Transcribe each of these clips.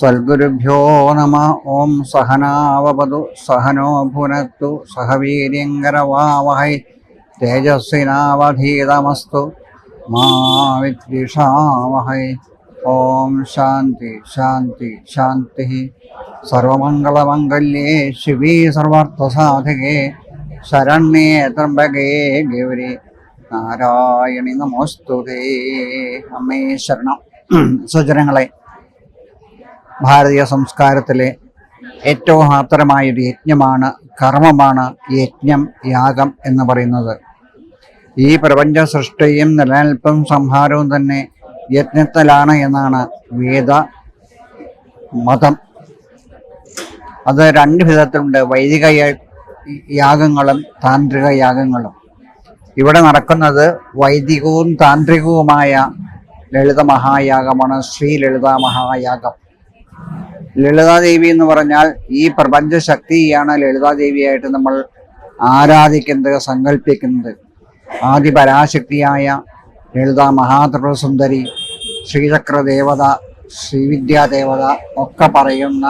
സൽഗുരുഭ്യോ നമ ഓം സഹനാവതു സഹനോ ഭുനത്തു സഹവീര്യങ്കരവാവഹൈ തേജസ്വിനാവധീതമസ്തു മാ വിദ്വിഷാവഹൈ. ഓം ശാന്തി ശാന്തി ശാന്തി. സർവമംഗളമംഗല്യേ ശിവീ സർവാർത്ഥസാധികേ. ശരണ്യേ ത്രംബകേ ഗൗരി. നാരായണി നമോസ്തുതേ. അമ്മേ ശരണം. സുജനങ്ങളെ ഭാരതീയ സംസ്കാരത്തിലെ ഏറ്റവും ആത്തരമായൊരു യജ്ഞമാണ് കർമ്മമാണ് യജ്ഞം യാഗം എന്ന് പറയുന്നത്. ഈ പ്രപഞ്ച സൃഷ്ടിയും നിലനിൽപ്പും സംഹാരവും തന്നെ യജ്ഞത്തിലാണ് എന്നാണ് വേദ മതം. അത് രണ്ട് വിധത്തിലുണ്ട്. വൈദിക യാഗങ്ങളും താന്ത്രിക യാഗങ്ങളും. ഇവിടെ നടക്കുന്നത് വൈദികവും താന്ത്രികവുമായ ലളിത മഹായാഗമാണ് ശ്രീ ലളിത മഹായാഗം. ലളിതാദേവി എന്ന് പറഞ്ഞാൽ ഈ പ്രപഞ്ച ശക്തിയാണ് ലളിതാദേവിയായിട്ട് നമ്മൾ ആരാധിക്കുന്നത് സങ്കല്പിക്കുന്നത് ആദി പരാശക്തിയായ ലളിത മഹാത്രിപുരസുന്ദരി ശ്രീചക്ര ദേവത ശ്രീവിദ്യാ ദേവത ഒക്കെ പറയുന്ന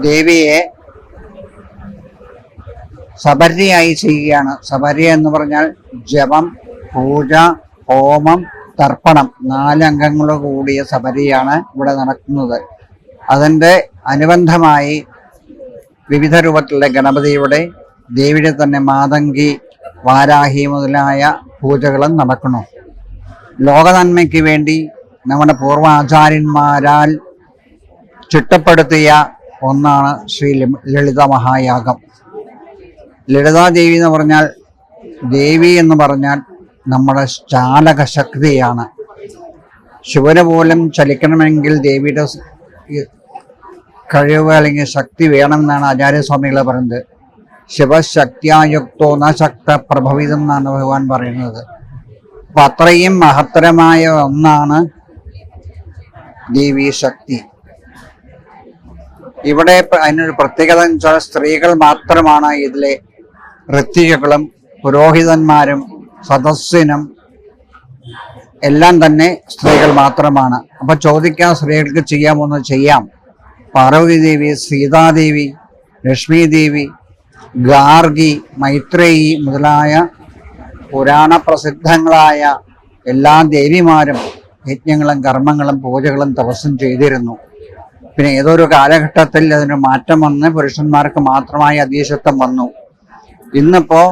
ദേവിയെ സബരിയായി ചെയ്യുകയാണ്. സബരി എന്ന് പറഞ്ഞാൽ ജപം പൂജ ഹോമം തർപ്പണം. നാല് അംഗങ്ങളോട് കൂടിയ സബരിയാണ് ഇവിടെ നടക്കുന്നത്. അതിന്റെ അനുബന്ധമായി വിവിധ രൂപത്തിലുള്ള ഗണപതിയുടെ ദേവിയുടെ തന്നെ മാതങ്കി വാരാഹി മുതലായ പൂജകളും നടക്കുന്നു. ലോകനന്മയ്ക്ക് വേണ്ടി നമ്മുടെ പൂർവാചാര്യന്മാരാൽ ചിട്ടപ്പെടുത്തിയ ഒന്നാണ് ശ്രീ ലളിത മഹായാഗം. ലളിതാദേവി എന്ന് പറഞ്ഞാൽ ദേവി എന്ന് പറഞ്ഞാൽ നമ്മുടെ ചാലക ശക്തിയാണ് ശിവന് പോലും ചലിക്കണമെങ്കിൽ ദേവിയുടെ കഴിവ് അല്ലെങ്കിൽ ശക്തി വേണമെന്നാണ് ആചാര്യസ്വാമികൾ പറയുന്നത്. ശിവശക്തിയായുക്തോ ന ശക്ത പ്രഭവിതം എന്നാണ് ഭഗവാൻ പറയുന്നത്. അപ്പൊ അത്രയും മഹത്തരമായ ഒന്നാണ് ദേവീ ശക്തി. ഇവിടെ അതിനൊരു പ്രത്യേകത എന്ന് വെച്ചാൽ സ്ത്രീകൾ മാത്രമാണ് ഇതിലെ ഋത്തികകളും പുരോഹിതന്മാരും സദസ്സിനും എല്ലാം തന്നെ സ്ത്രീകൾ മാത്രമാണ്. അപ്പൊ ചോദിക്കാൻ സ്ത്രീകൾക്ക് ചെയ്യാമോന്ന് ചെയ്യാം. പാർവതി ദേവി സീതാദേവി ലക്ഷ്മി ദേവി ഗാർഗി മൈത്രേയി മുതലായ പുരാണ പ്രസിദ്ധങ്ങളായ എല്ലാ ദേവിമാരും യജ്ഞങ്ങളും കർമ്മങ്ങളും പൂജകളും തപസ്സും ചെയ്തിരുന്നു. പിന്നെ ഏതൊരു കാലഘട്ടത്തിൽ അതിന് മാറ്റം വന്ന് പുരുഷന്മാർക്ക് മാത്രമായി അധീശത്വം വന്നു. ഇന്നിപ്പോ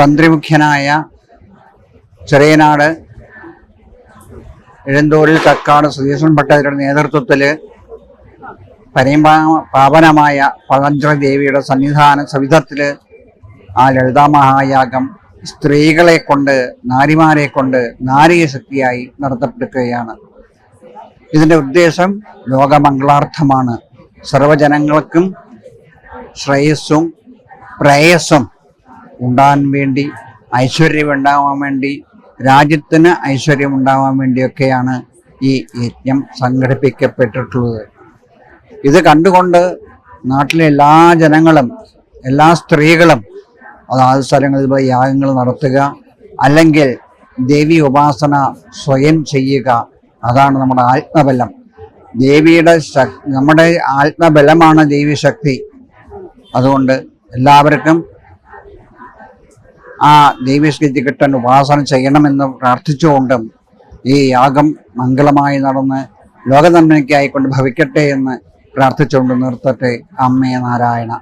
തന്ത്രിമുഖ്യനായ ചെറിയനാട് എഴുന്തോളിൽ കക്കാട് സുധീഷൻ ഭട്ടതിരുടെ നേതൃത്വത്തിൽ പരിപാ പാവനമായ പതഞ്ജലി ദേവിയുടെ സന്നിധാന സവിധത്തിൽ ആ ലളിതാ മഹായാഗം സ്ത്രീകളെ കൊണ്ട് നാരിമാരെ കൊണ്ട് നാരിക ശക്തിയായി നടത്തപ്പെടുകയാണ്. ഇതിന്റെ ഉദ്ദേശം ലോകമംഗളാർത്ഥമാണ്. സർവജനങ്ങൾക്കും ശ്രേയസ്സും പ്രേയസ്സും ഉണ്ടാകാൻ വേണ്ടി ഐശ്വര്യം ഉണ്ടാവാൻ വേണ്ടി രാജ്യത്തിന് ഐശ്വര്യം ഉണ്ടാവാൻ വേണ്ടിയൊക്കെയാണ് ഈ യജ്ഞം സംഘടിപ്പിക്കപ്പെട്ടിട്ടുള്ളത്. ഇത് കണ്ടുകൊണ്ട് നാട്ടിലെ എല്ലാ ജനങ്ങളും എല്ലാ സ്ത്രീകളും അതാത് സ്ഥലങ്ങളിൽ പോയി യാഗങ്ങൾ നടത്തുക അല്ലെങ്കിൽ ദേവി ഉപാസന സ്വയം ചെയ്യുക അതാണ് നമ്മുടെ ആത്മബലം. ദേവിയുടെ നമ്മുടെ ആത്മബലമാണ് ദേവി ശക്തി. അതുകൊണ്ട് എല്ലാവർക്കും ആ ദേവീശക്തി കിട്ടാൻ ഉപാസന ചെയ്യണമെന്ന് പ്രാർത്ഥിച്ചുകൊണ്ടും ഈ യാഗം മംഗളമായി നടന്ന് ലോകനന്മയ്ക്കായിക്കൊണ്ട് ഭവിക്കട്ടെ എന്ന് പ്രാർത്ഥിച്ചുകൊണ്ട് നിർത്തട്ടെ. അമ്മേ നാരായണ.